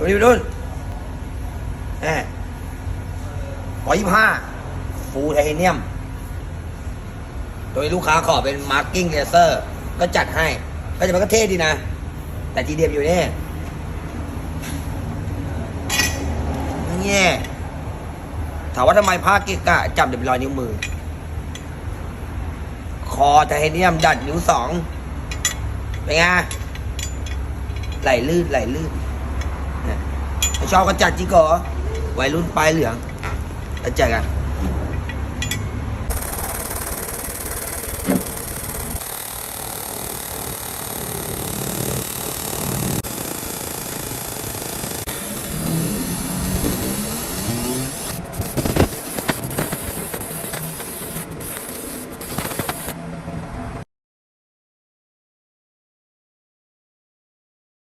สวัสดูรุ่นแหมร้อยยี่ห้าฟูไทเทเนียม โดยลูกค้าขอเป็นมาร์กิ้งเลเซอร์ ก็จัดให้ ก็จะมันก็เท่ดีนะ แต่ทีเดียมอยู่นี่เงี้ยถามว่าทำไมผ้าเกะกะจับเดี๋ยวเป็นรอยนิ้วมือ คอไทเทเนียมดัดนิ้วสอง เป็นไง ไหลลื่นไหลลื่น ชอบก็จัดจิโกอวัยรุ่นปลายเหลืองกระจัดกัน